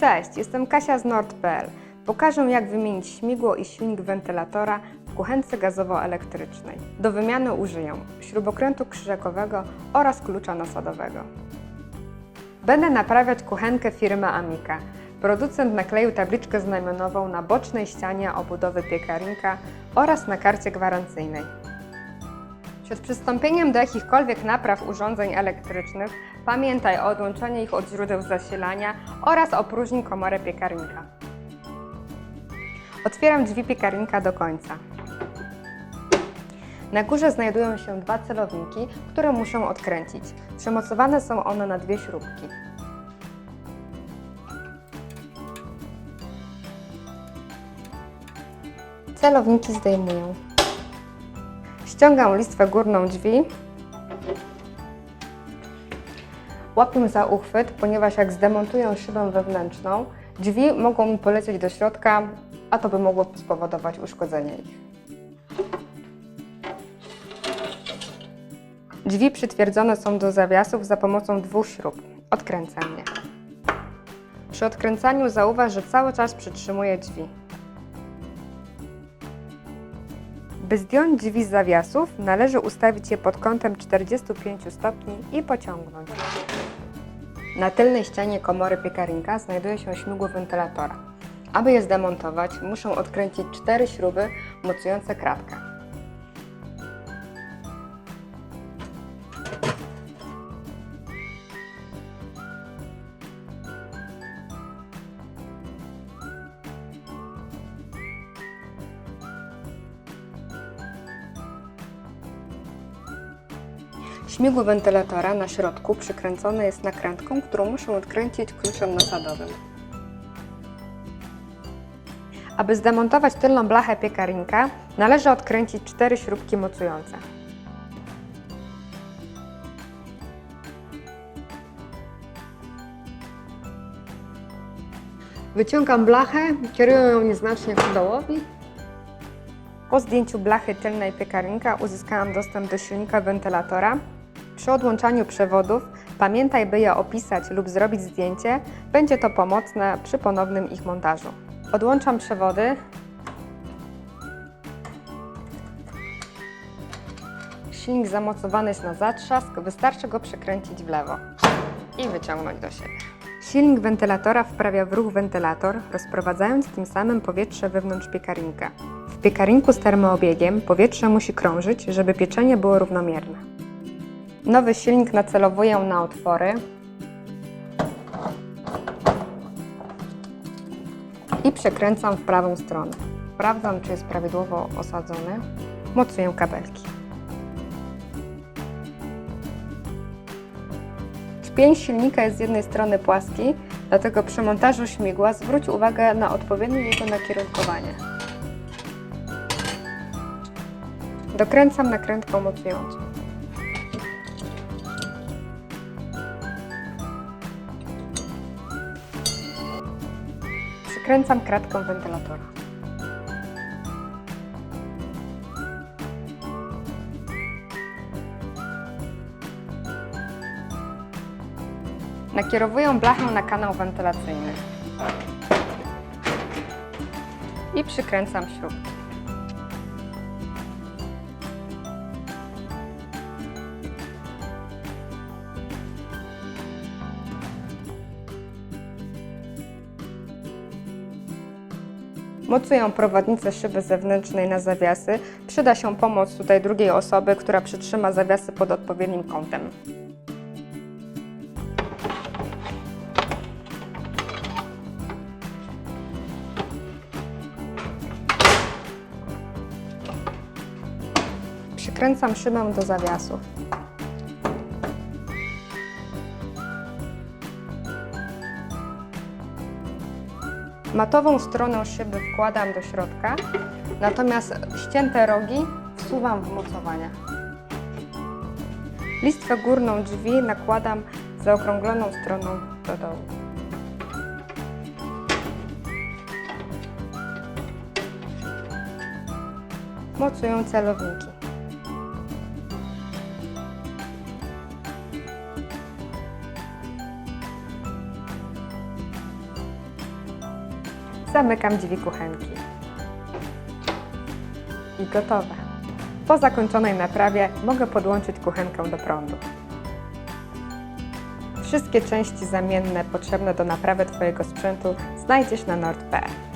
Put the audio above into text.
Cześć, jestem Kasia z Nord.pl. Pokażę jak wymienić śmigło i silnik wentylatora w kuchence gazowo-elektrycznej. Do wymiany użyję śrubokrętu krzyżakowego oraz klucza nasadowego. Będę naprawiać kuchenkę firmy Amica. Producent nakleił tabliczkę znamionową na bocznej ścianie obudowy piekarnika oraz na karcie gwarancyjnej. Przed przystąpieniem do jakichkolwiek napraw urządzeń elektrycznych pamiętaj o odłączeniu ich od źródeł zasilania oraz opróżnij komorę piekarnika. Otwieram drzwi piekarnika do końca. Na górze znajdują się dwa celowniki, które muszę odkręcić. Przymocowane są one na dwie śrubki. Celowniki zdejmuję. Ściągam listwę górną drzwi. Łapię za uchwyt, ponieważ jak zdemontuję szybę wewnętrzną, drzwi mogą mi polecieć do środka, a to by mogło spowodować uszkodzenie ich. Drzwi przytwierdzone są do zawiasów za pomocą dwóch śrub. Odkręcam je. Przy odkręcaniu zauważ, że cały czas przytrzymuję drzwi. By zdjąć drzwi z zawiasów, należy ustawić je pod kątem 45 stopni i pociągnąć. Na tylnej ścianie komory piekarnika znajduje się śmigło wentylatora. Aby je zdemontować, muszę odkręcić cztery śruby mocujące kratkę. Śmigło wentylatora na środku przykręcone jest nakrętką, którą muszę odkręcić kluczem nasadowym. Aby zdemontować tylną blachę piekarnika, należy odkręcić cztery śrubki mocujące. Wyciągam blachę, kieruję ją nieznacznie ku dołowi. Po zdjęciu blachy tylnej piekarnika uzyskałam dostęp do silnika wentylatora. Przy odłączaniu przewodów pamiętaj, by je opisać lub zrobić zdjęcie. Będzie to pomocne przy ponownym ich montażu. Odłączam przewody. Silnik zamocowany jest na zatrzask, wystarczy go przekręcić w lewo i wyciągnąć do siebie. Silnik wentylatora wprawia w ruch wentylator, rozprowadzając tym samym powietrze wewnątrz piekarnika. W piekarinku z termoobiegiem powietrze musi krążyć, żeby pieczenie było równomierne. Nowy silnik nacelowuję na otwory i przekręcam w prawą stronę. Sprawdzam, czy jest prawidłowo osadzony. Mocuję kabelki. Szpień silnika jest z jednej strony płaski, dlatego przy montażu śmigła zwróć uwagę na odpowiednie jego nakierunkowanie. Dokręcam nakrętką mocującą. Przykręcam kratką wentylatora. Nakierowuję blachę na kanał wentylacyjny. I przykręcam śrubki. Mocuję prowadnicę szyby zewnętrznej na zawiasy. Przyda się pomoc tutaj drugiej osoby, która przytrzyma zawiasy pod odpowiednim kątem. Przykręcam szybę do zawiasów. Matową stronę szyby wkładam do środka, natomiast ścięte rogi wsuwam w mocowania. Listwę górną drzwi nakładam zaokrągloną stroną do dołu. Mocuję celowniki. Zamykam drzwi kuchenki. I gotowe. Po zakończonej naprawie mogę podłączyć kuchenkę do prądu. Wszystkie części zamienne potrzebne do naprawy Twojego sprzętu znajdziesz na nord.pl.